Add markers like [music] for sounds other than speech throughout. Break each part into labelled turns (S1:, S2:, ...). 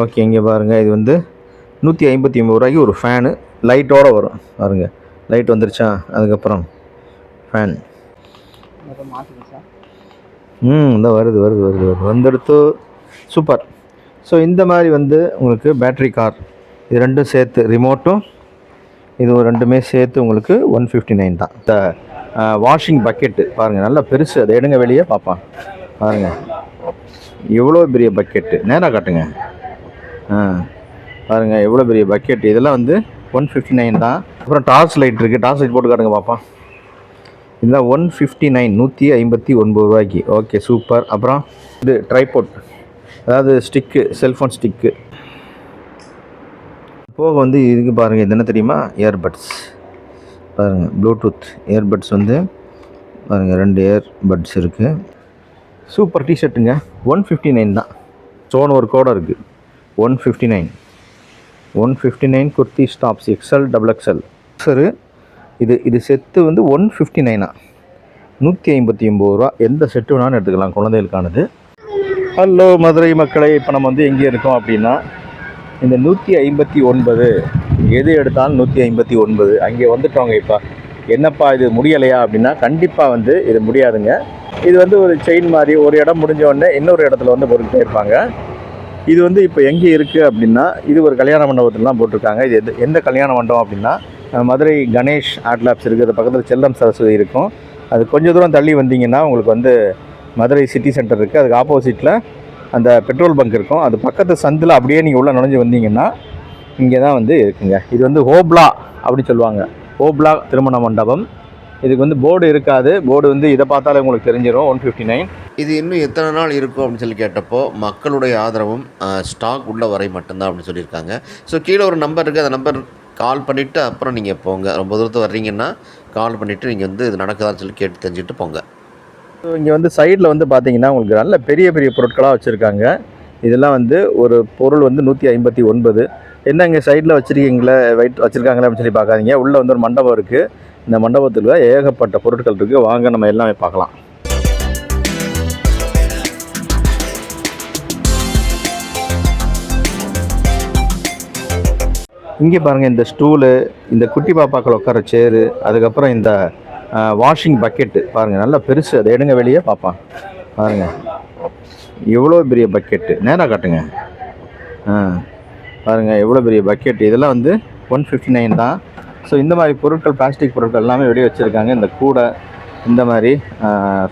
S1: Okay இங்கே பாருங்கள் இது வந்து நூற்றி ஐம்பத்தி ஒம்பது ரூபாய்க்கு ஒரு ஃபேனு லைட்டோடு வரும். பாருங்கள் லைட் வந்துருச்சா? அதுக்கப்புறம் ஃபேன் ம் இந்த வருது வருது வருது வருது. வந்துடுத்து சூப்பர் ஸோ இந்த மாதிரி வந்து உங்களுக்கு பேட்ரி கார் இது ரெண்டும் சேர்த்து ரிமோட்டும் இது ரெண்டுமே சேர்த்து உங்களுக்கு ஒன் ஃபிஃப்டி நைன் தான். இந்த வாஷிங் பக்கெட்டு பாருங்கள் நல்லா பெருசு. அதை எடுங்க வெளியே பார்ப்பான் பாருங்கள் எவ்வளோ பெரிய பக்கெட்டு நேராக காட்டுங்க. பாருங்கள் எவ்வளோ பெரிய பக்கெட் இதெல்லாம் வந்து ஒன் ஃபிஃப்டி நைன் தான். அப்புறம் டார்ச் லைட் இருக்குது டார்ச் லைட் போட்டு காட்டுங்க பார்ப்பான் இதெல்லாம் ஒன் ஃபிஃப்டி நைன் நூற்றி ஐம்பத்தி ஒன்பது ரூபாய்க்கு. ஓகே சூப்பர் அப்புறம் இது ட்ரைபோட் அதாவது ஸ்டிக்கு செல்ஃபோன் ஸ்டிக்கு போக வந்து இதுக்கு பாருங்கள் இது என்ன தெரியுமா? இயர்பட்ஸ் பாருங்கள் ப்ளூடூத் இயர்பட்ஸ் வந்து பாருங்கள் ரெண்டு இயர்பட்ஸ் இருக்குது சூப்பர் டிஷர்ட்டுங்க ஒன் ஃபிஃப்டி நைன் தான் ஸ்டோன் ஒர்க்கோடு இருக்குது one fifty nine one fifty nine kurti tops XL double XL சரு இது இது செத்து வந்து ஒன் ஃபிஃப்டி நைனா நூற்றி ஐம்பத்தி ஒம்பது ரூபா. எந்த செட்டு வேணாலும் எடுத்துக்கலாம். குழந்தைகளுக்கானது. ஹலோ மதுரை மக்களை. இப்போ நம்ம வந்து எங்கே இருக்கோம் அப்படின்னா இந்த நூற்றி ஐம்பத்தி ஒன்பது. எது எடுத்தாலும் நூற்றி ஐம்பத்தி ஒன்பது. அங்கே வந்துட்டவங்க இப்போ. என்னப்பா இது முடியலையா அப்படின்னா கண்டிப்பாக வந்து இது முடியாதுங்க. இது வந்து ஒரு செயின் மாதிரி ஒரு இடம் முடிஞ்ச உடனே இன்னொரு இடத்துல வந்து பொருட்கள் இருப்பாங்க இது வந்து இப்போ எங்கே இருக்குது அப்படின்னா இது ஒரு கல்யாண மண்டபத்துலலாம் போட்டிருக்காங்க. இது எந்த எந்த கல்யாண மண்டபம் அப்படின்னா மதுரை கணேஷ் ஆர்ட் லேப்ஸ் இருக்குது. அது பக்கத்தில் செல்லம் சரஸ்வதி இருக்கும். அது கொஞ்சம் தூரம் தள்ளி வந்தீங்கன்னா உங்களுக்கு வந்து மதுரை சிட்டி சென்டர் இருக்குது அதுக்கு ஆப்போசிட்டில் அந்த பெட்ரோல் பங்க் இருக்கும். அது பக்கத்து சந்தில் அப்படியே நீங்கள் உள்ளே நுழைஞ்சு வந்தீங்கன்னா இங்கே தான் வந்து இருக்குங்க. இது வந்து ஹோப்லா அப்படின்னு சொல்லுவாங்க. ஹோப்லா திருமண மண்டபம். இதுக்கு வந்து போர்டு இருக்காது. போர்டு வந்து இதை பார்த்தாலே உங்களுக்கு தெரிஞ்சிடும் ஒன் ஃபிஃப்டி நைன்
S2: இது இன்னும் எத்தனை நாள் இருக்கும் அப்படின்னு சொல்லி கேட்டப்போ மக்களுடைய ஆதரவும் ஸ்டாக் உள்ள வரை மட்டும்தான் அப்படின்னு சொல்லியிருக்காங்க. ஸோ கீழே ஒரு நம்பர் இருக்குது அந்த நம்பர் கால் பண்ணிவிட்டு அப்புறம் நீங்கள் போங்க. ரொம்ப தூரத்து வர்றீங்கன்னா கால் பண்ணிவிட்டு நீங்கள் வந்து இது நடக்குதான்னு சொல்லி கேட்டு தெரிஞ்சுட்டு போங்க.
S1: ஸோ இங்கே வந்து சைடில் வந்து பார்த்தீங்கன்னா உங்களுக்கு நல்ல பெரிய பெரிய பொருட்களாக வச்சுருக்காங்க. இதெல்லாம் வந்து ஒரு பொருள் வந்து நூற்றி ஐம்பத்தி ஒன்பது. என்ன இங்கே சைடில் வச்சுருக்கீங்களே வைட் வச்சுருக்காங்களே அப்படின்னு சொல்லி பார்க்காதீங்க. உள்ளே வந்து ஒரு மண்டபம் இருக்குது இந்த மண்டபத்தில் ஏகப்பட்ட பொருட்கள் இருக்குது வாங்க நம்ம எல்லாமே பார்க்கலாம். இங்கே பாருங்கள் இந்த ஸ்டூலு இந்த குட்டி பாப்பாக்கள் உட்கார சேரு அதுக்கப்புறம் இந்த வாஷிங் பக்கெட்டு பாருங்கள் நல்லா பெருசு. அதை எடுங்க வெளியே பார்ப்பான் பாருங்கள் எவ்வளோ பெரிய பக்கெட்டு நேராக காட்டுங்க. ஆ பாருங்கள் எவ்வளோ பெரிய பக்கெட் இதெல்லாம் வந்து ஒன் ஃபிஃப்டி நைன் தான். ஸோ இந்த மாதிரி பொருட்கள் பிளாஸ்டிக் பொருட்கள் எல்லாமே வெளியே வச்சுருக்காங்க. இந்த கூடை இந்த மாதிரி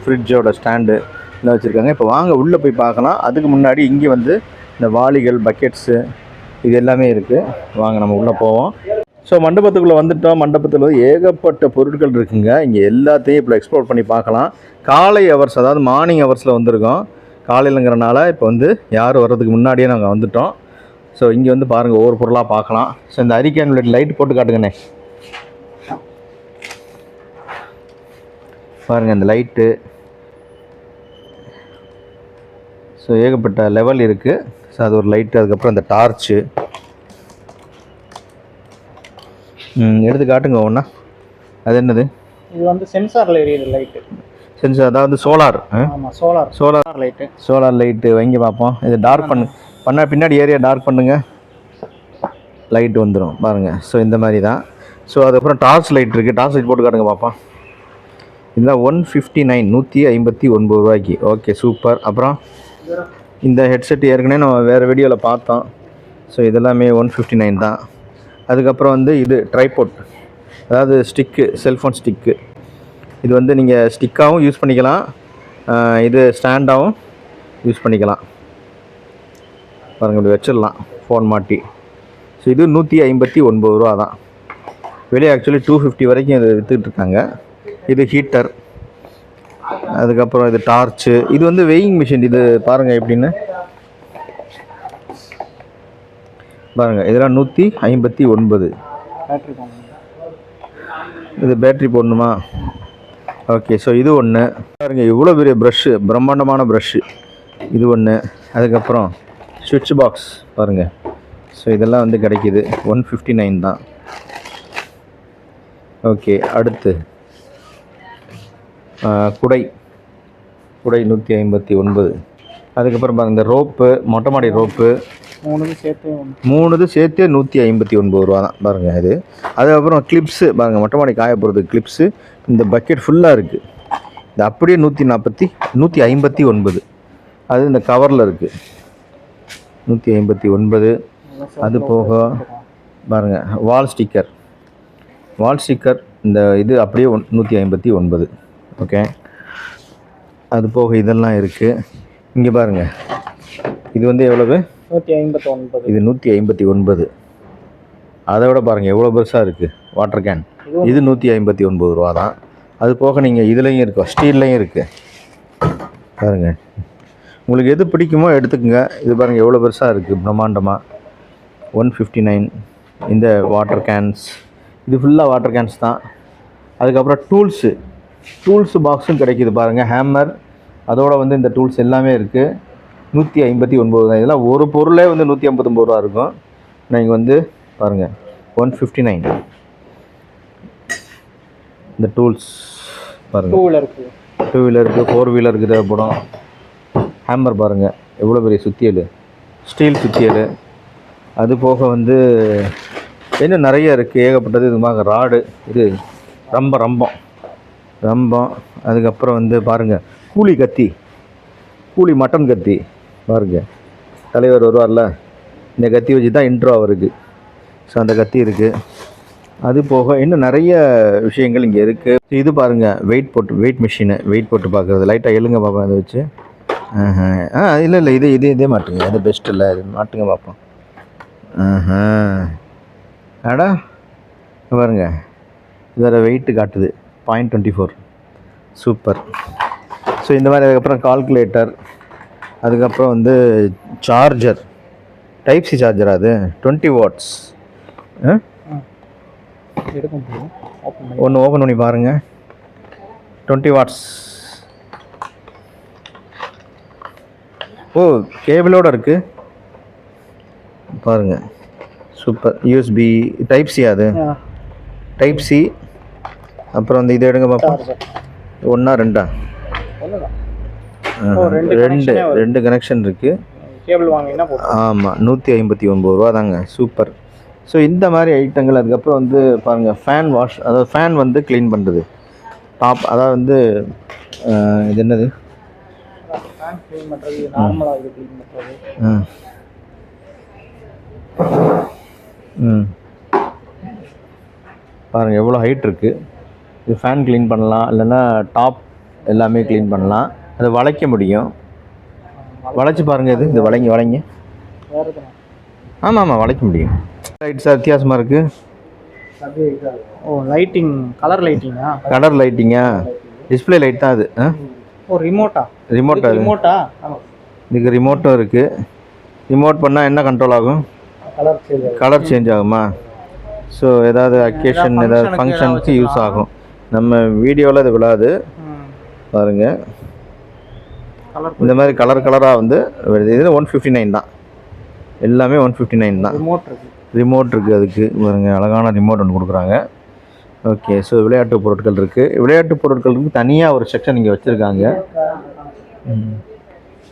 S1: ஃப்ரிட்ஜோட ஸ்டாண்டு இதெல்லாம் வச்சுருக்காங்க. இப்போ வாங்க உள்ளே போய் பார்க்கலாம். அதுக்கு முன்னாடி இங்கே வந்து இந்த வாளிகள் பக்கெட்ஸு இது எல்லாமே இருக்குது வாங்க நம்ம உள்ளே போவோம். ஸோ மண்டபத்துக்குள்ளே வந்துட்டோம். மண்டபத்தில் வந்து ஏகப்பட்ட பொருட்கள் இருக்குங்க. இங்கே எல்லாத்தையும் இப்போ எக்ஸ்ப்ளோர் பண்ணி பார்க்கலாம். காலை ஹவர்ஸ் அதாவது மார்னிங் ஹவர்ஸில் வந்திருக்கோம். காலையிலங்கிறனால இப்போ வந்து யார் வர்றதுக்கு முன்னாடியே நாங்கள் வந்துட்டோம். ஸோ இங்கே வந்து பாருங்கள் ஒவ்வொரு பொருளாக பார்க்கலாம். ஸோ இந்த அரிக்கான் லைட் போட்டு காட்டுங்கண்ணே. பாருங்கள் இந்த லைட்டு ஸோ ஏகப்பட்ட லெவல் இருக்குது ஸோ அது ஒரு லைட்டு அதுக்கப்புறம் இந்த டார்ச்சு எடுத்து காட்டுங்க ஒன்றா அது என்னது?
S3: இது வந்து சென்சாரில் எரியுது லைட்டு
S1: சென்சார் அதாவது solar
S3: solar
S1: solar
S3: light
S1: solar light வாங்கி பார்ப்போம் இது டார்க் பண்ணு. பண்ணால் பின்னாடி ஏரியா டார்க் பண்ணுங்க. லைட் வந்துடும் பாருங்கள் ஸோ இந்த மாதிரி தான். ஸோ அதுக்கப்புறம் டார்ச் லைட் இருக்குது டார்ச் லைட் போட்டு காட்டுங்க பார்ப்போம் இதெல்லாம் ஒன் ஃபிஃப்டி நைன் நூற்றி ஐம்பத்தி ஒன்பது ரூபாய்க்கு. ஓகே சூப்பர் அப்புறம் இந்த ஹெட்செட் ஏற்கனவே நம்ம வேறு வீடியோவில் பார்த்தோம். ஸோ இதெல்லாமே ஒன் ஃபிஃப்டி நைன் தான். அதுக்கப்புறம் வந்து இது ட்ரைபோட் அதாவது ஸ்டிக்கு செல்ஃபோன் ஸ்டிக்கு இது வந்து நீங்கள் ஸ்டிக்காகவும் யூஸ் பண்ணிக்கலாம். இது ஸ்டாண்டாகவும் யூஸ் பண்ணிக்கலாம். பாருங்கள் இப்படி வச்சிடலாம். ஃபோன் மாட்டி. ஸோ இது நூற்றி ஐம்பத்தி ஒன்பது ரூபா தான். வெளியே ஆக்சுவலி டூ ஃபிஃப்டி வரைக்கும் இது விற்றுக்கிட்டு இருக்காங்க. இது ஹீட்டர் அதுக்கப்புறம் இது டார்ச்சு இது வந்து வெயிங் மிஷின் இது பாருங்கள் எப்படின்னு. பாருங்கள் இதெல்லாம் நூற்றி ஐம்பத்தி ஒன்பது. இது பேட்ரி போடணுமா? ஓகே ஸோ இது ஒன்று பாருங்கள் இவ்வளோ பெரிய ப்ரஷ்ஷு பிரம்மாண்டமான ப்ரஷ்ஷு இது ஒன்று அதுக்கப்புறம் சுவிட்ச் பாக்ஸ் பாருங்கள் ஸோ இதெல்லாம் வந்து கிடைக்கிது. ஒன் ஃபிஃப்டி நைன் தான். ஓகே அடுத்து. குடை. குடை நூற்றி ஐம்பத்தி ஒன்பது. அதுக்கப்புறம் பாருங்கள் இந்த ரோப்பு மொட்டை மாடி ரோப்பு.
S3: மூணுக்கும் சேர்த்து
S1: மூணுது சேர்த்து நூற்றி ஐம்பத்தி ஒன்பது ரூபா தான். பாருங்கள் இது. அதுக்கப்புறம் கிளிப்ஸு பாருங்கள் மொட்டை மாடி காய போகிறது கிளிப்ஸு இந்த பக்கெட் ஃபுல்லாக இருக்குது இது அப்படியே நூற்றி நாற்பத்தி நூற்றி ஐம்பத்தி ஒன்பது. அது இந்த கவரில் இருக்குது நூற்றி ஐம்பத்தி ஒன்பது. அது போக பாருங்கள் வால் ஸ்டிக்கர் வால் ஸ்டிக்கர் இந்த இது அப்படியே ஒன் நூற்றி ஐம்பத்தி ஒன்பது. ஓகே. அது போக இதெல்லாம் இருக்குது இங்கே பாருங்கள் இது வந்து எவ்வளவு?
S3: நூற்றி ஐம்பத்தி ஒன்பது
S1: இது நூற்றி ஐம்பத்தி ஒன்பது. அதை விட பாருங்கள் எவ்வளோ பெருசாக இருக்குது வாட்டர் கேன் இது நூற்றி ஐம்பத்தி ஒன்பது ரூபா தான். அது போக நீங்கள் இதுலேயும் இருக்கும் ஸ்டீல்லையும் இருக்குது பாருங்கள் உங்களுக்கு எது பிடிக்குமோ எடுத்துக்கோங்க. இது பாருங்கள் எவ்வளோ பெருசாக இருக்குது பிரம்மாண்டமாக ஒன் ஃபிஃப்டி நைன் இந்த வாட்டர் கேன்ஸ் இது ஃபுல்லாக வாட்டர் கேன்ஸ் தான். அதுக்கப்புறம் டூல்ஸு டூல்ஸ் பாக்ஸும் கிடைக்கிது பாருங்கள் ஹேம்மர் அதோட வந்து இந்த டூல்ஸ் எல்லாமே இருக்குது நூற்றி ஐம்பத்தி ஒன்பது தான். இதெல்லாம் ஒரு பொருளே வந்து நூற்றி ஐம்பத்தொம்பது ரூபா இருக்கும். நீங்கள் வந்து பாருங்கள் ஒன் ஃபிஃப்டி நைன் இந்த டூல்ஸ் பாருங்கள்
S3: டூ வீலருக்கு
S1: டூ வீலருக்கு ஃபோர் வீலருக்கு தேவைப்படும். ஹேம்மர் பாருங்கள் எவ்வளோ பெரிய சுத்தியல்? ஸ்டீல் சுத்தியல். அது போக வந்து இன்னும் நிறைய இருக்குது ஏகப்பட்டது. இது மாதிரி ராடு. இது ரொம்ப ரம்பம் ரம்பம் அதுக்கப்புறம் வந்து பாருங்கள் கூலி கத்தி கூலி மட்டன் கத்தி பாருங்கள் தலைவர் வருவார்ல இந்த கத்தி வச்சு தான் இன்ட்ரோ அவருக்கு. ஸோ அந்த கத்தி இருக்குது அது போக இன்னும் நிறைய விஷயங்கள் இங்கே இருக்குது இது பாருங்கள் வெயிட் போட்டு வெயிட் மிஷினு வெயிட் போட்டு பார்க்குறது லைட்டாக எழுங்க பார்ப்போம் அதை வச்சு. ஆஹா. ஆ இல்லை இல்லை இது இது இதே மாட்டுங்க. அது பெஸ்ட் இல்லை இது மாட்டுங்க பார்ப்போம் ஆஹா. அடா பாருங்க. இதோட வெயிட்டு காட்டுது. Point twenty four super so இந்த மாதிரி அதுக்கப்புறம் கால்குலேட்டர் அதுக்கப்புறம் வந்து சார்ஜர் டைப் சி சார்ஜர் அது? டுவெண்ட்டி வாட்ஸ் ஒன்று ஓப்பன் பண்ணி பாருங்கள் டுவெண்ட்டி வாட்ஸ் ஓ கேபிளோட இருக்கு. பாருங்க. சூப்பர் யூஎஸ்பி டைப் சி அது? டைப் சி அப்புறம் அந்த இதை எடுங்க பார்ப்போம் ஒன்றா ரெண்டா?
S3: ரெண்டு
S1: ரெண்டு கனெக்ஷன் இருக்குது
S3: கேபிள் வாங்கினா
S1: ஆமாம் நூற்றி ஐம்பத்தி ஒம்பது ரூபா தாங்க. சூப்பர் ஸோ இந்த மாதிரி ஐட்டங்கள் அதுக்கப்புறம் வந்து பாருங்கள் ஃபேன் வாஷ் அதாவது ஃபேன் வந்து க்ளீன் பண்ணுறது டாப் அதாவது வந்து இது என்னது? பாருங்கள் எவ்வளோ ஹைட் இருக்குது இது ஃபேன் க்ளீன் பண்ணலாம். இல்லைன்னா டாப் எல்லாமே க்ளீன் பண்ணலாம். அதை வளைக்க முடியும். வளைச்சி பாருங்கள் இது. இது வளைங்க வளைங்க. ஆமாம் ஆமாம் வளைக்க முடியும். லைட்ஸாக வித்தியாசமாக இருக்குது
S3: ஓ லைட்டிங் கலர் லைட்டிங்கா
S1: கலர் லைட்டிங்கா டிஸ்ப்ளே லைட் தான் அது.
S3: ஓ ரிமோட்டா ரிமோட்டா ஆமாம்
S1: இதுக்கு ரிமோட்டும் இருக்குது ரிமோட் பண்ணால் என்ன கண்ட்ரோல் ஆகும்?
S3: கலர் சேஞ்ச்
S1: ஆகுமா. ஸோ ஏதாவது அக்கேஷன் ஏதாவது ஃபங்க்ஷனுக்கு யூஸ். ஆகும். நம்ம வீடியோவில் இது விழாது. பாருங்கள்
S3: கலர்
S1: இந்த மாதிரி கலர் கலராக வந்து வருது. இது ஒன் ஃபிஃப்டி நைன் தான். எல்லாமே ஒன் ஃபிஃப்டி நைன் தான்.
S3: ரிமோட் இருக்கு.
S1: ரிமோட் இருக்குது அதுக்கு. பாருங்க அழகான ரிமோட் ஒன்று கொடுக்குறாங்க. ஓகே ஸோ விளையாட்டு பொருட்கள் இருக்குது விளையாட்டு பொருட்களுக்கு தனியாக ஒரு செக்ஷன் இங்கே வச்சுருக்காங்க.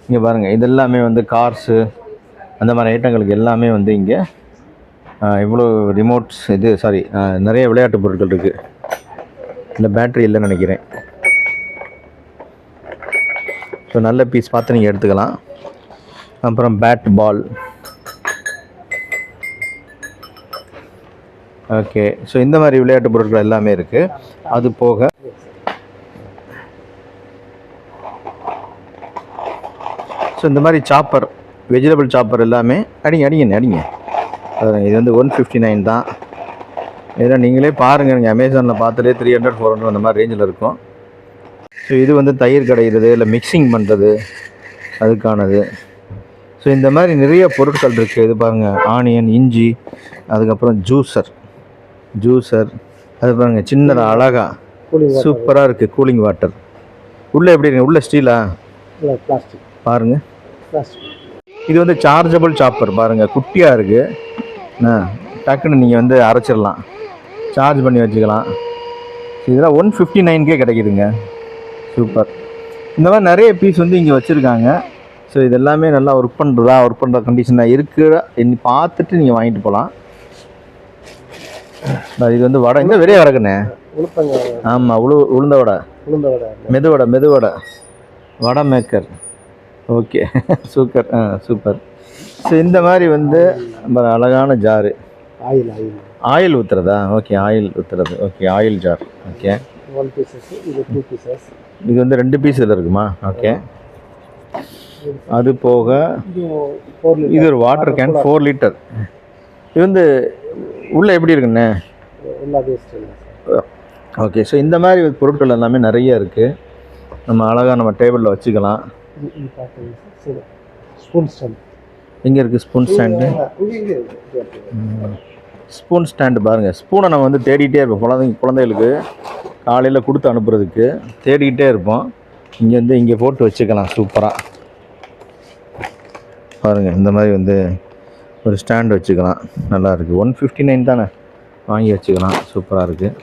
S1: இங்கே பாருங்கள் இது எல்லாமே வந்து கார்ஸு அந்த மாதிரி ஐட்டங்களுக்கு எல்லாமே வந்து இங்கே இவ்வளோ ரிமோட்ஸ் இது சாரி நிறைய விளையாட்டு பொருட்கள் இருக்குது இந்த பேட்ரி இல்லைன்னு நினைக்கிறேன். ஸோ நல்ல பீஸ் பார்த்து நீங்கள் எடுத்துக்கலாம். அப்புறம் பேட் பால் ஓகே ஸோ இந்த மாதிரி விளையாட்டு பொருட்கள் எல்லாமே இருக்குது அது போக ஸோ இந்த மாதிரி சாப்பர் வெஜிடபிள் சாப்பர் எல்லாமே அடிங்க அடிங்க அடிங்க. இது வந்து ஒன் ஃபிஃப்டி நைன் தான். இதெல்லாம் நீங்களே பாருங்கள் நீங்கள் அமேசானில் பார்த்துட்டே த்ரீ ஹண்ட்ரட் ஃபோர் ஹண்ட்ரட் அந்த மாதிரி ரேஞ்சில் இருக்கும். ஸோ இது வந்து தயிர் கடையிறது இல்லை மிக்சிங் பண்ணுறது அதுக்கானது. ஸோ இந்த மாதிரி நிறைய பொருட்கள் இருக்குது இது பாருங்கள் ஆனியன் இஞ்சி அதுக்கப்புறம் ஜூஸர் ஜூஸர் அது பாருங்கள் சின்னதாக அழகா.
S3: கூலிங்
S1: சூப்பராக இருக்குது கூலிங் வாட்டர் உள்ளே எப்படி இருக்கு? உள்ளே ஸ்டீலா
S3: பிளாஸ்டிக்
S1: பாருங்கள் இது வந்து சார்ஜபிள் சாப்பர் பாருங்கள் குட்டியாக இருக்குது டக்குன்னு நீங்கள் வந்து அரைச்சிடலாம். சார்ஜ் பண்ணி வச்சுக்கலாம். இதெல்லாம் ஒன் ஃபிஃப்டி நைன்கே கிடைக்குதுங்க. சூப்பர் இந்த மாதிரி நிறைய பீஸ் வந்து இங்கே வச்சுருக்காங்க. ஸோ இது எல்லாமே நல்லா ஒர்க் பண்ணுறதா ஒர்க் பண்ணுற கண்டிஷனாக இருக்கிற இன்னி பார்த்துட்டு நீங்கள் வாங்கிட்டு போகலாம் இது வந்து வடை. இந்த வெளியே
S3: உளுப்பங்க
S1: ஆமாம் உளு உளுந்த வடை.
S3: உளுந்த வடை.
S1: மெதுவடை மெதுவடை வடை. மேக்கர் ஓகே சூப்பர் ஆ சூப்பர் ஸோ இந்த மாதிரி வந்து அழகான ஜாரு
S3: ஆயில் ஆயில்.
S1: ஆயில் ஊற்றுறதா ஓகே ஆயில் ஊற்றுறது okay oil jar okay
S3: one pieces இது டூ பீசஸ்
S1: இது வந்து ரெண்டு பீஸ் இதில் இருக்குமா? ஓகே அது போக
S3: இது
S1: ஒரு வாட்டர் கேன் ஃபோர் லிட்டர் இது வந்து உள்ளே எப்படி இருக்குண்ணே ஓகே ஸோ இந்த மாதிரி பொருட்கள் எல்லாமே நிறைய இருக்குது நம்ம அழகாக நம்ம டேபிளில் வச்சுக்கலாம்.
S3: ஸ்பூன் ஸ்டாண்ட்
S1: எங்கே இருக்குது ஸ்பூன் ஸ்டாண்டு ஸ்பூன் ஸ்டாண்டு பாருங்கள் ஸ்பூனை நம்ம வந்து தேடிகிட்டே இருப்போம். குழந்தைங்க குழந்தைகளுக்கு காலையில் கொடுத்து அனுப்புறதுக்கு தேடிக்கிட்டே இருப்போம். இங்கே வந்து இங்கே போட்டு வச்சுக்கலாம். சூப்பராக பாருங்கள் இந்த மாதிரி வந்து ஒரு ஸ்டாண்டு வச்சுக்கலாம். நல்லா இருக்குது ஒன் ஃபிஃப்டி நைன் தானே? வாங்கி வச்சுக்கலாம். சூப்பராக இருக்குது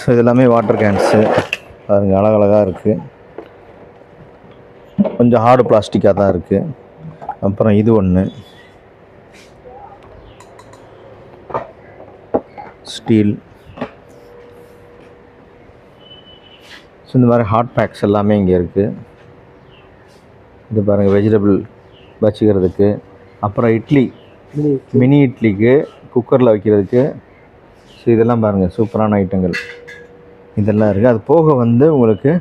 S1: ஸோ இது எல்லாமே வாட்டர் கேன்ஸு பாருங்கள் அழகழகாக இருக்குது கொஞ்சம் ஹார்டு பிளாஸ்டிக்காக தான் இருக்குது அப்புறம் இது ஒன்று ஸ்டீல். ஸோ இந்த மாதிரி ஹாட் பேக்ஸ் எல்லாமே இங்கே இருக்குது இது பாருங்கள் வெஜிடபிள் வச்சுக்கிறதுக்கு. அப்புறம் இட்லி.
S3: மினி
S1: இட்லிக்கு குக்கரில் வைக்கிறதுக்கு. ஸோ இதெல்லாம் பாருங்கள் சூப்பரான ஐட்டங்கள் இதெல்லாம் இருக்குது அது போக வந்து உங்களுக்கு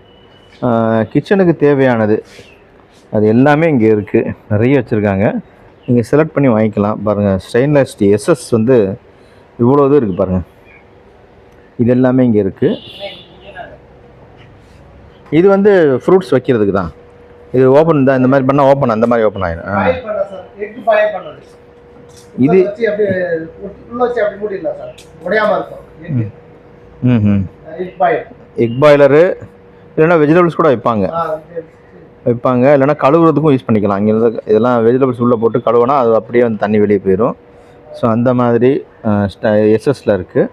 S1: கிச்சனுக்கு தேவையானது. அது எல்லாமே இங்கே இருக்குது நிறைய வச்சுருக்காங்க. நீங்கள் செலக்ட் பண்ணி வாங்கிக்கலாம். பாருங்கள் ஸ்டெயின்லெஸ் ஸ்டீல் எஸ்எஸ் வந்து இவ்வளோ இது இருக்குது பாருங்கள் இது எல்லாமே இங்கே இருக்குது இது வந்து ஃப்ரூட்ஸ் வைக்கிறதுக்கு தான். இது ஓப்பன் தான் இந்த மாதிரி பண்ணால் ஓப்பன் அந்த மாதிரி ஓப்பன் ஆயிடும். இது ம். ம்
S3: எக் பாயில்
S1: எக் பாய்லரு இல்லைன்னா வெஜிடபிள்ஸ் கூட வைப்பாங்க. வைப்பாங்க. இல்லைன்னா கழுவுறதுக்கும் யூஸ் பண்ணிக்கலாம். இங்கே இதெல்லாம் வெஜிடபிள்ஸ் உள்ளே போட்டு கழுவுனா அது அப்படியே வந்து தண்ணி வெளியே போயிடும் ஸோ அந்த மாதிரி எஸ்எஸ்ல இருக்குது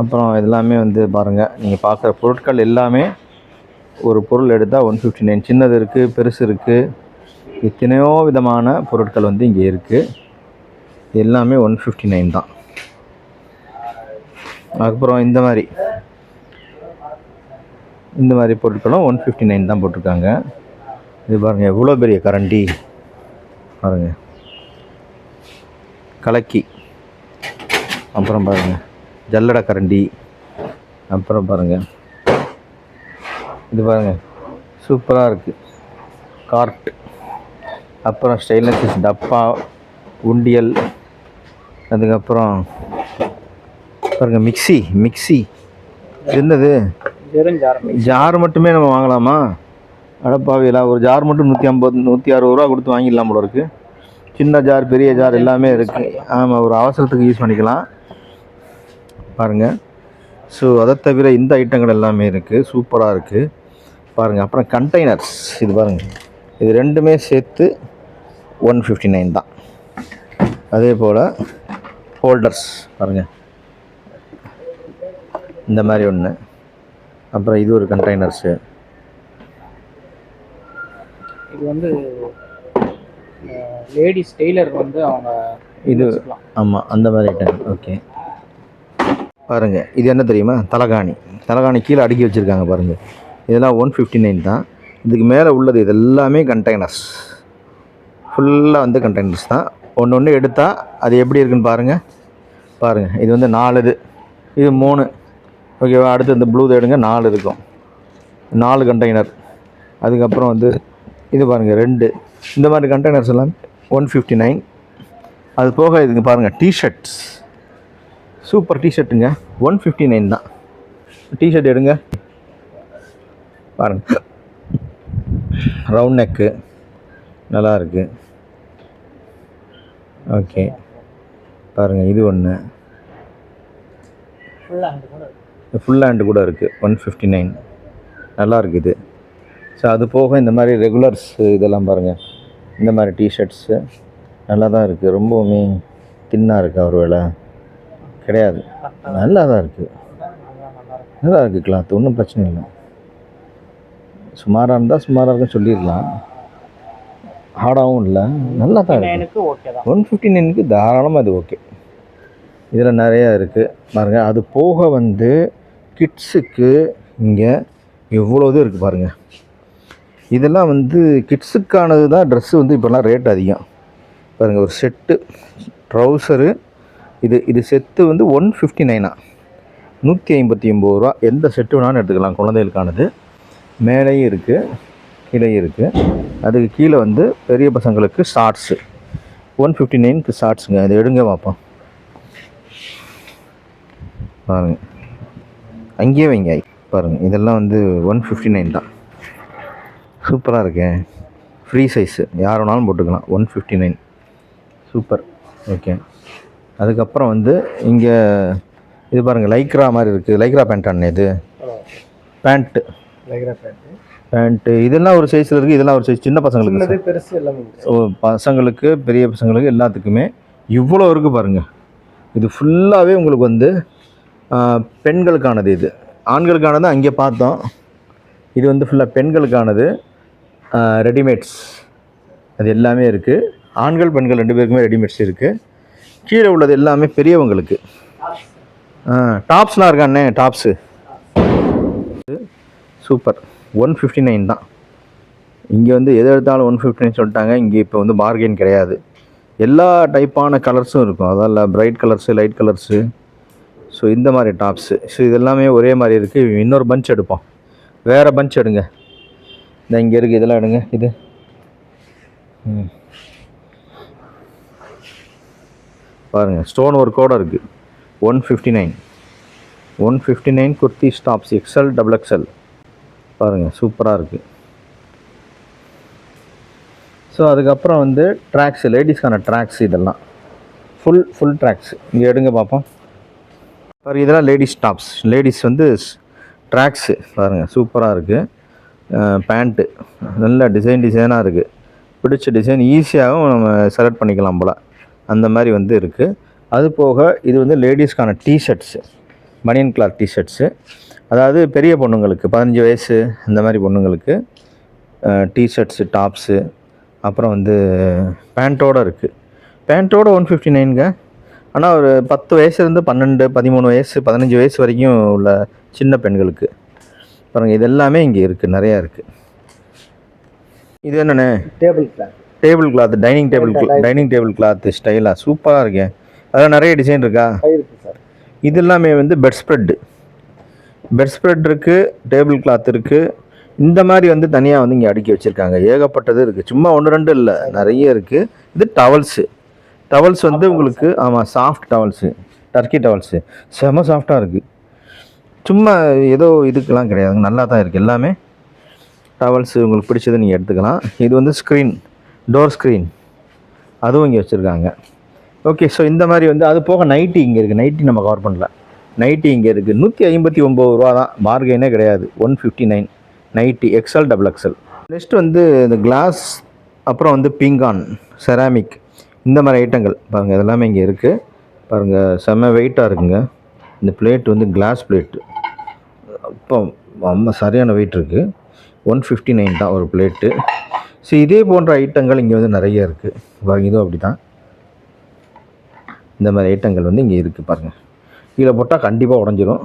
S1: அப்புறம் இதெல்லாமே வந்து பாருங்கள் நீங்கள் பார்க்குற பொருட்கள் எல்லாமே ஒரு பொருள் எடுத்தால் ஒன் ஃபிஃப்டி நைன் சின்னது இருக்குது பெருசு இருக்குது எத்தனையோ விதமான பொருட்கள் வந்து இங்கே இருக்குது எல்லாமே ஒன் ஃபிஃப்டி நைன் தான். அதுக்கப்புறம் இந்த மாதிரி. இந்த மாதிரி பொருட்களும் ஒன் ஃபிஃப்டி நைன் தான் போட்டிருக்காங்க. இது பாருங்கள் எவ்வளோ பெரிய கரண்டி. பாருங்கள் கலக்கி. அப்புறம் பாருங்கள் ஜல்லடை கரண்டி. அப்புறம் பாருங்கள் இது பாருங்கள் சூப்பராக இருக்குது கார்ட். அப்புறம் ஸ்டெயின்லெஸ் டப்பா உண்டியல். அதுக்கப்புறம் பாருங்கள் மிக்சி மிக்ஸி. என்னது?
S3: ஜார்
S1: ஜார் மட்டுமே நம்ம வாங்கலாமா? அடப்பாவிலா ஒரு ஜார் மட்டும் நூற்றி ஐம்பது நூற்றி அறுபது ரூபா கொடுத்து வாங்கிடலாம் போல இருக்குது சின்ன ஜார் பெரிய ஜார் எல்லாமே இருக்குது ஆமாம் ஒரு அவசரத்துக்கு யூஸ் பண்ணிக்கலாம். பாருங்கள் ஸோ அதை தவிர இந்த ஐட்டங்கள் எல்லாமே இருக்குது சூப்பராக இருக்குது பாருங்கள் அப்புறம் கண்டெய்னர்ஸ் இது பாருங்கள் இது ரெண்டுமே சேர்த்து ஒன் ஃபிஃப்டி நைன் தான். அதே போல் ஹோல்டர்ஸ் பாருங்கள் இந்த மாதிரி ஒன்று அப்புறம் இது ஒரு கண்டெய்னர்ஸு
S3: இது வந்து லேடிஸ் டெய்லர் வந்து அவங்க
S1: இது. ஆமாம் அந்த மாதிரி ஐட்டம் ஓகே பாருங்கள் இது என்ன தெரியுமா? தலகாணி. தலகாணி கீழே அடுக்கி வச்சுருக்காங்க பாருங்கள் இதெல்லாம் ஒன் ஃபிஃப்டி நைன் தான். இதுக்கு மேலே உள்ளது இது எல்லாமே கண்டெய்னர்ஸ் ஃபுல்லாக வந்து கண்டெய்னர்ஸ் தான். ஒன்று ஒன்று எடுத்தால் அது எப்படி இருக்குன்னு பாருங்கள் பாருங்கள் இது வந்து நாலு இது. இது மூணு. ஓகேவா அடுத்து இந்த ப்ளூ எடுங்க நாலு இருக்கும். நாலு கண்டெய்னர் அதுக்கப்புறம் வந்து இது பாருங்கள் ரெண்டு. இந்த மாதிரி கண்டெய்னர்ஸ் எல்லாம் ஒன் ஃபிஃப்டி நைன். அது போக இதுங்க பாருங்கள் டிஷர்ட்ஸ் சூப்பர் டிஷர்ட்டுங்க ஒன் ஃபிஃப்டி நைன் தான். டிஷர்ட் எடுங்க. பாருங்க. ரவுண்ட் நெக்கு நல்லா இருக்கு. ஓகே பாருங்கள் இது ஒன்று ஃபுல் ஹேண்டு கூட இருக்குது ஒன் ஃபிஃப்டி நைன். நல்லா இருக்குது ஸோ அது போக இந்த மாதிரி ரெகுலர்ஸ் இதெல்லாம் பாருங்கள் இந்த மாதிரி டிஷர்ட்ஸு நல்லா தான் இருக்குது ரொம்பவுமே தின்னாக இருக்குது அவர் வேலை. கிடையாது. நல்லா தான் இருக்குது நல்லா இருக்குது கிளாத் ஒன்றும் பிரச்சனை இல்லை. சுமாராக இருந்தால் சுமாராக இருக்குன்னு சொல்லிடலாம். ஹார்டாகவும் இல்லை. நல்லா தான் இருக்கு
S3: நைனுக்கு ஓகே தான்.
S1: ஒன் ஃபிஃப்டி நைனுக்கு தாராளமாக இது ஓகே இதில் நிறையா இருக்குது பாருங்கள் அது போக வந்து கிட்ஸுக்கு இங்கே எவ்வளோ இது இருக்குது பாருங்கள் இதெல்லாம் வந்து கிட்ஸுக்கானது தான் ட்ரெஸ்ஸு வந்து இப்போல்லாம் ரேட் அதிகம். பாருங்கள் ஒரு செட்டு ட்ரௌசரு இது இது செட்டு வந்து ஒன் ஃபிஃப்டி நைனா நூற்றி ஐம்பத்தி ஒம்பது ரூபா. எந்த செட்டு வேணாலும் எடுத்துக்கலாம். குழந்தைகளுக்கானது. மேலேயும் இருக்குது கீழேயும் இருக்குது அதுக்கு கீழே வந்து பெரிய பசங்களுக்கு ஷார்ட்ஸு ஒன் ஃபிஃப்டி நைனுக்கு ஷார்ட்ஸுங்க அதை எடுங்க பார்ப்போம் பாருங்கள் அங்கேயே வைங்க. பாருங்கள் இதெல்லாம் வந்து ஒன் ஃபிஃப்டி நைன் தான். சூப்பராக இருக்கேன் ஃப்ரீ சைஸு யார் வேணாலும் போட்டுக்கலாம். One fifty nine super. Okay. அதுக்கப்புறம் வந்து இங்கே இது பாருங்கள் லைக்ரா மாதிரி இருக்குது லைக்ரா பேண்ட் இது. பேண்ட்டு
S3: லைக்ரா பேண்ட்டு
S1: பேண்ட்டு இதெல்லாம் ஒரு சைஸில் இருக்குது இதெல்லாம் ஒரு சைஸ் சின்ன பசங்களுக்கு
S3: பெருசு எல்லாமே.
S1: ஓ, பசங்களுக்கு பெரிய பசங்களுக்கு எல்லாத்துக்குமே இவ்வளோ இருக்குது பாருங்கள் இது ஃபுல்லாகவே உங்களுக்கு வந்து பெண்களுக்கானது இது. ஆண்களுக்கானது அங்கே பார்த்தோம். இது வந்து ஃபுல்லாக பெண்களுக்கானது. ரெடிமேட்ஸ் அது எல்லாமே இருக்குது ஆண்கள் பெண்கள் ரெண்டு பேருக்குமே ரெடிமேட்ஸ் இருக்குது கீழே உள்ளது எல்லாமே பெரியவங்களுக்கு. டாப்ஸ்லாம் இருக்காண்ணே tops super. One fifty nine தான். இங்கே வந்து எது எடுத்தாலும் ஒன் ஃபிஃப்டி நைன் சொல்லிட்டாங்க. இங்கே இப்போ வந்து பார்கெயின் கிடையாது. எல்லா டைப்பான கலர்ஸும் இருக்கும். அதில் bright colours light colours so இந்த மாதிரி டாப்ஸு ஸோ இது எல்லாமே ஒரே மாதிரி இருக்குது இன்னொரு பஞ்ச் எடுப்போம். வேறு பஞ்ச் எடுங்க. இந்த இங்கே இருக்குது இதெல்லாம் எடுங்க இது. ம். பாருங்கள் ஸ்டோன் ஒர்க்கோடு இருக்குது one fifty nine one fifty nine kurti tops XL double XL பாருங்கள் சூப்பராக இருக்குது ஸோ அதுக்கப்புறம் வந்து ட்ராக்ஸு லேடிஸ்க்கான ட்ராக்ஸ் இதெல்லாம். ஃபுல் ஃபுல் ட்ராக்ஸ் இங்கே எடுங்க பார்ப்போம் பாருங்க இதெல்லாம் லேடிஸ் டாப்ஸ் லேடிஸ் வந்து ட்ராக்ஸு பாருங்கள் சூப்பராக இருக்குது பேண்ட்டு. நல்ல டிசைன் டிசைனாக இருக்குது பிடிச்ச டிசைன் ஈஸியாகவும் நம்ம செலக்ட் பண்ணிக்கலாம் போல். அந்த மாதிரி வந்து இருக்குது அது போக இது வந்து லேடிஸ்க்கான டிஷர்ட்ஸு பனியன் கிளாத் டிஷர்ட்ஸு அதாவது பெரிய பொண்ணுங்களுக்கு பதினஞ்சு வயசு இந்த மாதிரி பொண்ணுங்களுக்கு டிஷர்ட்ஸு டாப்ஸு அப்புறம் வந்து பேண்ட்டோடு இருக்குது பேண்ட்டோட ஒன் ஃபிஃப்டி நைனுங்க ஆனால் ஒரு பத்து வயசுலேருந்து பன்னெண்டு பதிமூணு வயசு பதினஞ்சு வயசு வரைக்கும் உள்ள சின்ன பெண்களுக்கு. பாருங்கள் இது எல்லாமே இங்கே இருக்குது நிறையா இருக்குது இது என்னண்ணே?
S3: Table cloth
S1: table cloth dining table dining table cloth ஸ்டைலாக சூப்பராக இருக்கேன் அதில் நிறைய டிசைன் இருக்கா?
S3: இருக்கு சார்.
S1: இது எல்லாமே வந்து பெட் ஸ்ப்ரெட்டு பெட் ஸ்ப்ரெட் இருக்குது டேபிள் கிளாத் இருக்குது இந்த மாதிரி வந்து தனியாக வந்து இங்கே அடுக்கி வச்சுருக்காங்க. ஏகப்பட்டது இருக்குது சும்மா ஒன்று ரெண்டு இல்லை. நிறைய இருக்குது இது டவல்ஸு டவல்ஸ் வந்து உங்களுக்கு ஆமாம் சாஃப்ட் டவல்ஸு டர்க்கி டவல்ஸு செம சாஃப்டாக இருக்குது சும்மா ஏதோ இதுக்கெல்லாம் கிடையாதுங்க நல்லா தான் இருக்குது எல்லாமே. டவல்ஸு உங்களுக்கு பிடிச்சது நீங்கள் எடுத்துக்கலாம். இது வந்து ஸ்க்ரீன் டோர் ஸ்க்ரீன் அதுவும் இங்கே வச்சுருக்காங்க. ஓகே ஸோ இந்த மாதிரி வந்து அது போக நைட்டி இங்கே இருக்குது நைட்டி நம்ம கவர் பண்ணல. நைட்டி இங்கே இருக்குது நூற்றி ஐம்பத்தி ஒம்பது ரூபா தான். பார்கெயினே கிடையாது. One fifty nine nighty XL double XL next வந்து இந்த கிளாஸ் அப்புறம் வந்து பிங்கான் செராமிக் இந்த மாதிரி ஐட்டங்கள் பாருங்கள் இதெல்லாமே இங்கே இருக்குது பாருங்கள் செம்ம வெயிட்டாக இருக்குங்க. இந்த பிளேட் வந்து கிளாஸ் பிளேட் அப்போ ரொம்ப சரியான வெயிட் இருக்குது ஒன் ஃபிஃப்டி நைன் தான் ஒரு பிளேட்டு ஸோ இதே போன்ற ஐட்டங்கள் இங்கே வந்து நிறைய இருக்குது இதுவும் அப்படி தான் இந்த மாதிரி ஐட்டங்கள் வந்து இங்கே இருக்குது பாருங்கள் கீழே போட்டால் கண்டிப்பாக உடஞ்சிரும்.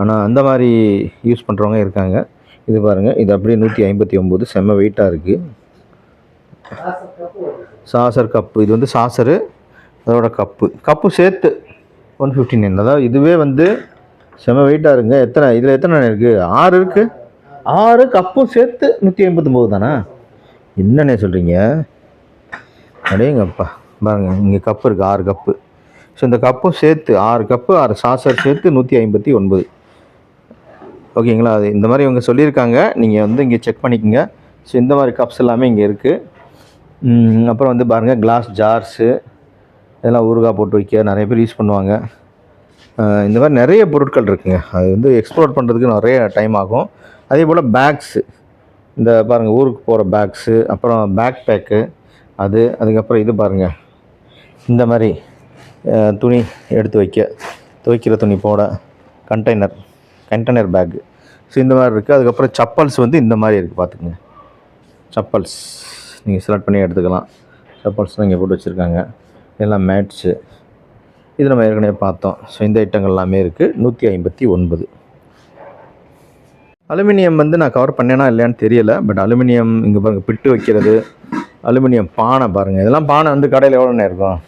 S1: ஆனால் அந்த மாதிரி யூஸ் பண்ணுறவங்க இருக்காங்க. இது பாருங்கள் இது அப்படியே நூற்றி ஐம்பத்தி ஒம்பது செம்ம வெயிட்டாக இருக்குது சாசர் கப்பு. இது வந்து சாசரு அதோட கப்பு. கப்பு சேர்த்து ஒன் ஃபிஃப்டி நைன் அதாவது இதுவே வந்து செம வெயிட்டாக இருங்க. எத்தனை? இதில் எத்தனை இருக்குது ஆறு இருக்குது ஆறு கப்பும் சேர்த்து நூற்றி ஐம்பத்தொம்போது தானா? என்னண்ணே சொல்கிறீங்க அடேங்கப்பா. பாருங்க இங்கே கப்பு இருக்குது ஆறு கப்பு. ஸோ இந்த கப்பும் சேர்த்து ஆறு கப்பு ஆறு சாசர் சேர்த்து நூற்றி ஐம்பத்தி ஒன்பது. ஓகேங்களா? அது இந்த மாதிரி இவங்க சொல்லியிருக்காங்க. நீங்கள் வந்து இங்கே செக் பண்ணிக்கோங்க. ஸோ இந்த மாதிரி கப்ஸ் எல்லாமே இங்கே இருக்குது அப்புறம் வந்து பாருங்கள் கிளாஸ் ஜார்ஸு இதெல்லாம் ஊறுகாய் போட்டு வைக்க நிறைய பேர் யூஸ் பண்ணுவாங்க. இந்த மாதிரி நிறைய பொருட்கள் இருக்குங்க. அது வந்து எக்ஸ்ப்ளோர் பண்ணுறதுக்கு நிறைய டைம் ஆகும். அதே போல் பேக்ஸு இந்த பாருங்கள் ஊருக்கு போகிற பேக்ஸு அப்புறம் பேக் பேக்கு அது அதுக்கப்புறம் இது பாருங்கள் இந்த மாதிரி துணி எடுத்து வைக்க துவைக்கிற துணி போட கண்டெய்னர் கண்டெய்னர் பேக்கு ஸோ இந்த மாதிரி இருக்குது அதுக்கப்புறம் சப்பல்ஸ் வந்து இந்த மாதிரி இருக்குது பார்த்துக்குங்க. சப்பல்ஸ் நீங்கள் செலக்ட் பண்ணி எடுத்துக்கலாம். சப்பல்ஸ்லாம் இங்கே போட்டு வச்சுருக்காங்க. எல்லாம் மேட்ஸு இது நம்ம ஏற்கனவே பார்த்தோம். ஸோ இந்த ஐட்டங்கள் எல்லாமே இருக்குது நூற்றி ஐம்பத்தி ஒன்பது. அலுமினியம் வந்து நான் கவர் பண்ணேனா இல்லையான்னு தெரியல. பட் அலுமினியம் இங்கே பாருங்கள் பிட்டு வைக்கிறது. அலுமினியம் பானை பாருங்கள் இதெல்லாம் பானை வந்து கடையில் எவ்வளோண்ணே இருக்கும்?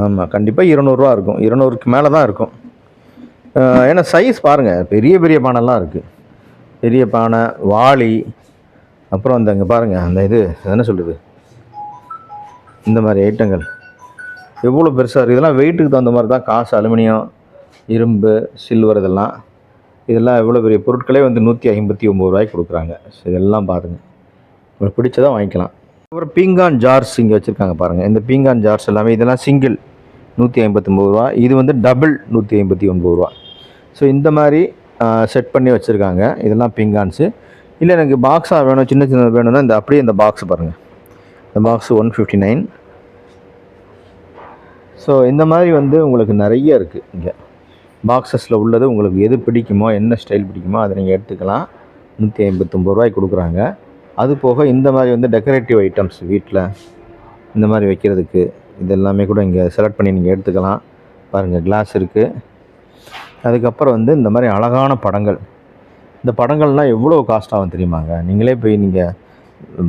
S1: ஆமாம் கண்டிப்பாக இருநூறுவா இருக்கும். இருநூறுக்கு மேலே தான் இருக்கும். ஏன்னா சைஸ் பாருங்கள் பெரிய பெரிய பானைலாம் இருக்குது பெரிய பானை வாளி அப்புறம் அந்த இங்கே பாருங்கள் அந்த இது என்ன சொல்கிறது இந்த மாதிரி ஐட்டங்கள். எவ்வளோ பெருசாக இருக்குது இதெல்லாம் வெயிட்டுக்கு தகுந்த மாதிரி தான் காசு அலுமினியம் இரும்பு சில்வர் இதெல்லாம். இதெல்லாம் எவ்வளோ பெரிய பொருட்களே வந்து நூற்றி ஐம்பத்தி ஒம்பது ரூபாய்க்கு கொடுக்குறாங்க. ஸோ இதெல்லாம் பாருங்கள் உங்களுக்கு பிடிச்சதாக வாங்கிக்கலாம். அப்புறம் பீங்கான் ஜார்ஸ் இங்கே வச்சுருக்காங்க பாருங்கள் இந்த பீங்கான் ஜார்ஸ் எல்லாமே இதெல்லாம் சிங்கிள் நூற்றி ஐம்பத்தொம்பது ரூபா. இது வந்து டபுள் நூற்றி ஐம்பத்தி ஒம்பது ரூபா. ஸோ இந்த மாதிரி செட் பண்ணி வச்சுருக்காங்க. இதெல்லாம் பீங்கான்ஸு. இல்லை எனக்கு பாக்ஸாக வேணும் சின்ன சின்ன வேணும்னா இந்த அப்படியே இந்த பாக்ஸ் பாருங்கள் இந்த box one fifty nine so இந்த மாதிரி வந்து உங்களுக்கு நிறைய இருக்குது இங்கே. பாக்ஸஸில் உள்ளது உங்களுக்கு எது பிடிக்குமோ என்ன ஸ்டைல் பிடிக்குமோ அதை நீங்கள் எடுத்துக்கலாம். நூற்றி ஐம்பத்தொம்பது ரூபாய்க்கு கொடுக்குறாங்க. அது போக இந்த மாதிரி வந்து டெக்கரேட்டிவ் ஐட்டம்ஸ் வீட்டில் இந்த மாதிரி வைக்கிறதுக்கு இது எல்லாமே கூட இங்கே செலக்ட் பண்ணி நீங்கள் எடுத்துக்கலாம். பாருங்கள் கிளாஸ் இருக்குது அதுக்கப்புறம் வந்து இந்த மாதிரி அழகான படங்கள். இந்த படங்கள்லாம் எவ்வளோ காஸ்ட் ஆகும் தெரியுமாங்க? நீங்களே போய் நீங்கள்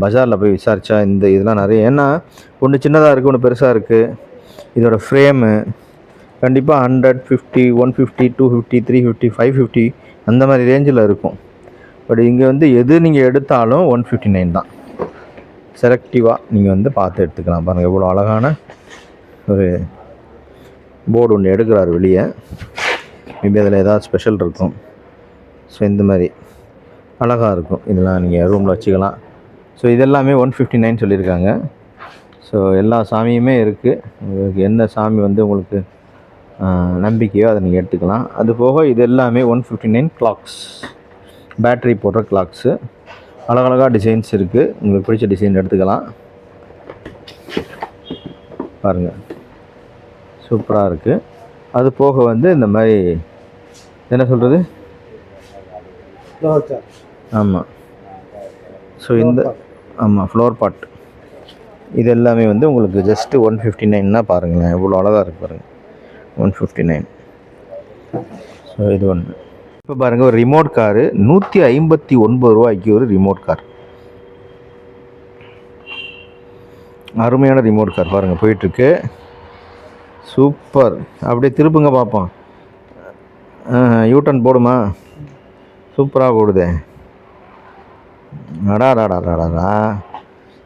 S1: பஜாரில் போய் விசாரித்தா இந்த இதெல்லாம் நிறைய. ஏன்னா ஒன்று சின்னதாக இருக்குது ஒன்று பெருசாக இருக்குது இதோட ஃப்ரேமு கண்டிப்பாக hundred fifty one fifty two fifty three fifty five fifty அந்த மாதிரி ரேஞ்சில் இருக்கும். பட் இங்கே வந்து எது நீங்கள் எடுத்தாலும் ஒன் ஃபிஃப்டி நைன் தான் செலக்டிவாக நீங்கள் வந்து பார்த்து எடுத்துக்கலாம். பாருங்கள் எவ்வளோ அழகான ஒரு போர்டு ஒன்று எடுக்கிறார் வெளியே. மேபி அதில் ஏதாவது ஸ்பெஷல் இருக்கும். ஸோ இந்த மாதிரி அழகாக இருக்கும். இதெல்லாம் நீங்கள் ரூமில் வச்சுக்கலாம். ஸோ இதெல்லாமே ஒன் ஃபிஃப்டி நைன் சொல்லியிருக்காங்க. ஸோ எல்லா சாமியுமே இருக்குது உங்களுக்கு என்ன சாமி வந்து உங்களுக்கு நம்பிக்கையோ அதை நீங்கள் எடுத்துக்கலாம். அது போக இது எல்லாமே one fifty nine clocks battery போடுற கிளாக்ஸு அழகழகாக டிசைன்ஸ் இருக்குது உங்களுக்கு பிடிச்ச டிசைன் எடுத்துக்கலாம். பாருங்கள் சூப்பராக இருக்குது அது போக வந்து இந்த மாதிரி என்ன சொல்கிறது ஆமாம் ஸோ இந்த ஆமாம் ஃப்ளோர் பாட் இது எல்லாமே வந்து உங்களுக்கு ஜஸ்ட்டு ஒன் ஃபிஃப்டி நைன்னா பாருங்களேன். இவ்வளோ அழகாக இருக்குது பாருங்கள் ஒன் ஃபிஃப்டி நைன் ஸோ இது ஒன்று இப்போ பாருங்கள் ஒரு ரிமோட் காரு நூற்றி ஐம்பத்தி ஒன்பது ரூபாய்க்கு ஒரு ரிமோட் கார் அருமையான ரிமோட் கார் பாருங்கள் போயிட்டுருக்கு. சூப்பர் அப்படியே திருப்புங்க பார்ப்போம் யூட்டன் போடுமா? சூப்பராக ஓடுதே அடாடாடாடாடா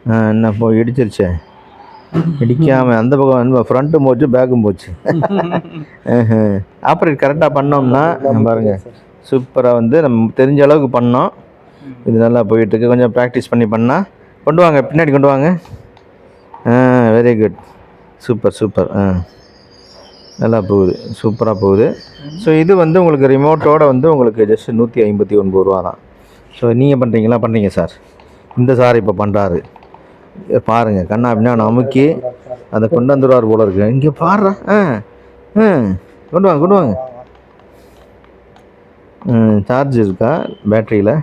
S1: ஆ என்ன போ இடிச்சிருச்சே. இடிக்காம அந்த பக்கம் ஃப்ரண்ட்டும் போச்சு பேக்கும் போச்சு. [laughs] ஆப்ரேட் கரெக்டாக பண்ணோம்னா பாருங்க சூப்பராக வந்து நம்ம தெரிஞ்ச அளவுக்கு பண்ணோம். இது நல்லா போயிட்டுருக்கு கொஞ்சம் ப்ராக்டிஸ் பண்ணி பண்ணால் கொண்டு வாங்க பின்னாடி கொண்டு வாங்க. ஆ வெரி குட் சூப்பர் சூப்பர் ஆ. நல்லா போகுது. சூப்பராக போகுது. ஸோ இது வந்து உங்களுக்கு ரிமோட்டோட வந்து உங்களுக்கு ஜஸ்ட் நூற்றி ஐம்பத்தி ஒன்பது ரூபா தான் ஸோ நீங்கள் பண்ணுறீங்களா பண்ணுறீங்க சார் இந்த சார் இப்போ பண்ணுறாரு பாருங்கள் கண்ணா அப்படின்னா அமுக்கி அதை கொண்டு வந்துடுவார் போல இருக்கு. இங்கே பாடுறா ஆ ஆ. கொண்டு வாங்க கொண்டு வாங்க. சார்ஜ் இருக்கா? பேட்டரியில்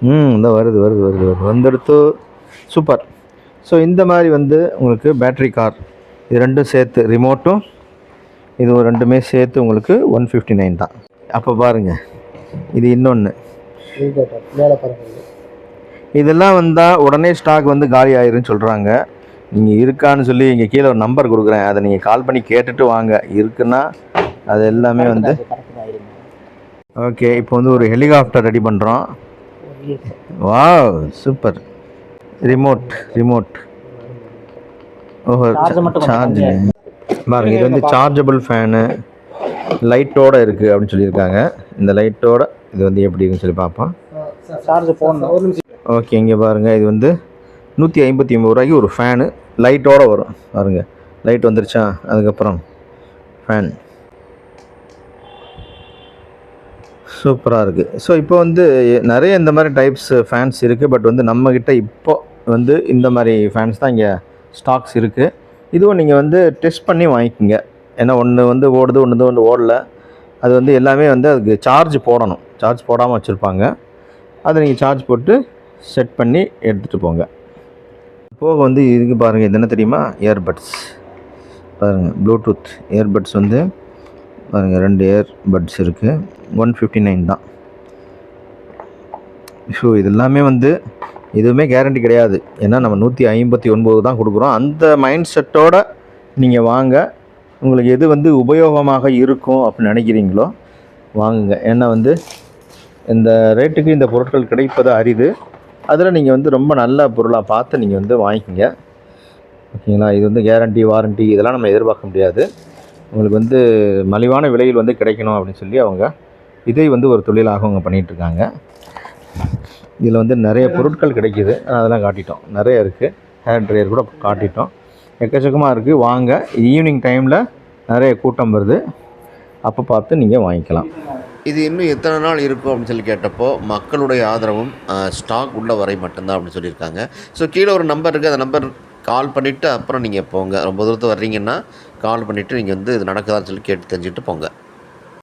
S1: ம் இந்த வருது வருது வருது வருது. வந்தெடுத்து சூப்பர் ஸோ இந்த மாதிரி வந்து உங்களுக்கு பேட்டரி கார் இது ரெண்டும் சேர்த்து ரிமோட்டும் இது ரெண்டுமே சேர்த்து உங்களுக்கு ஒன் ஃபிஃப்டி நைன் தான். அப்போ பாருங்கள் இது இன்னொன்று இதெல்லாம் வந்தால் உடனே ஸ்டாக் வந்து காலி ஆயிருன்னு சொல்கிறாங்க நீங்கள் இருக்கான்னு சொல்லி இங்கே கீழே ஒரு நம்பர் கொடுக்குறேன். அதை நீங்கள் கால் பண்ணி கேட்டுட்டு வாங்க. இருக்குன்னா அது எல்லாமே வந்து ஓகே இப்போ வந்து ஒரு ஹெலிகாப்டர் ரெடி பண்ணுறோம் வாவ் சூப்பர் ரிமோட் ரிமோட் ஓஹோ சார்ஜ் பாருங்க இது வந்து சார்ஜபிள் ஃபேனு லைட்டோட இருக்குது அப்படின்னு சொல்லியிருக்காங்க. இந்த லைட்டோட இது வந்து எப்படி இருக்குன்னு சொல்லி பார்ப்போம்.
S3: சார்ஜ் போடணும். ஒரு நிமிஷம்.
S1: ஓகே இங்கே பாருங்கள் இது வந்து நூற்றி ஐம்பத்தி ஒம்பது ரூபாய்க்கு ஒரு ஃபேனு. லைட்டோட வரும். பாருங்கள் லைட் வந்துருச்சா? அதுக்கப்புறம் ஃபேன். சூப்பராக இருக்குது ஸோ இப்போ வந்து நிறைய இந்த மாதிரி டைப்ஸ் ஃபேன்ஸ் இருக்குது பட் வந்து நம்மக்கிட்ட இப்போ வந்து இந்த மாதிரி ஃபேன்ஸ் தான் இங்கே ஸ்டாக்ஸ் இருக்குது இதுவும் நீங்கள் வந்து டெஸ்ட் பண்ணி வாங்கிக்கோங்க. ஏன்னா ஒன்று வந்து ஓடுது ஒன்று வந்து ஓடல. அது வந்து எல்லாமே வந்து அதுக்கு சார்ஜ் போடணும். சார்ஜ் போடாமல் வச்சுருப்பாங்க. அதை நீங்கள் சார்ஜ் போட்டு செட் பண்ணி எடுத்துகிட்டு போங்க. போக வந்து இதுக்கு பாருங்கள் இது என்ன தெரியுமா? இயர்பட்ஸ் பாருங்கள் ப்ளூடூத் இயர்பட்ஸ் வந்து பாருங்கள் ரெண்டு இயர்பட்ஸ் இருக்குது ஒன் ஃபிஃப்டி நைன் தான். ஸோ இது எல்லாமே வந்து எதுவுமே கேரண்டி கிடையாது. ஏன்னா நம்ம நூற்றி ஐம்பத்தி ஒன்பது தான் கொடுக்குறோம். அந்த மைண்ட் செட்டோட நீங்கள் வாங்க. உங்களுக்கு எது வந்து உபயோகமாக இருக்கும் அப்படின்னு நினைக்கிறீங்களோ வாங்குங்க. ஏன்னா வந்து இந்த ரேட்டுக்கு இந்த பொருட்கள் கிடைப்பது அரிது. அதில் நீங்கள் வந்து ரொம்ப நல்ல பொருளாக பார்த்து நீங்கள் வந்து வாங்கிக்கோங்க. ஓகேங்களா? இது வந்து கேரண்டி வாரண்டி இதெல்லாம் நம்ம எதிர்பார்க்க முடியாது. உங்களுக்கு வந்து மலிவான விலையில் வந்து கிடைக்கணும் அப்படின்னு சொல்லி அவங்க இதை வந்து ஒரு தொழிலாக அவங்க பண்ணிகிட்ருக்காங்க இதில் வந்து நிறைய பொருட்கள் கிடைக்கிது. அதெல்லாம் காட்டிட்டோம். நிறைய இருக்குது ஹேர் ட்ரையர் கூட காட்டிட்டோம். எக்கச்சக்கமாக இருக்குது வாங்க. ஈவினிங் டைமில் நிறைய கூட்டம் வருது. அப்போ பார்த்து நீங்கள் வாங்கிக்கலாம்.
S2: இது இன்னும் எத்தனை நாள் இருக்கும் அப்படின்னு சொல்லி கேட்டப்போ மக்களுடைய ஆதரவும் ஸ்டாக் உள்ள வரை மட்டும்தான் அப்படின்னு சொல்லியிருக்காங்க. ஸோ கீழே ஒரு நம்பர் இருக்குது அந்த நம்பர் கால் பண்ணிவிட்டு அப்புறம் நீங்கள் போங்க. ரொம்ப தூரத்து வர்றீங்கன்னா கால் பண்ணிவிட்டு நீங்கள் வந்து இது நடக்குதான்னு சொல்லி கேட்டு தெரிஞ்சுட்டு போங்க.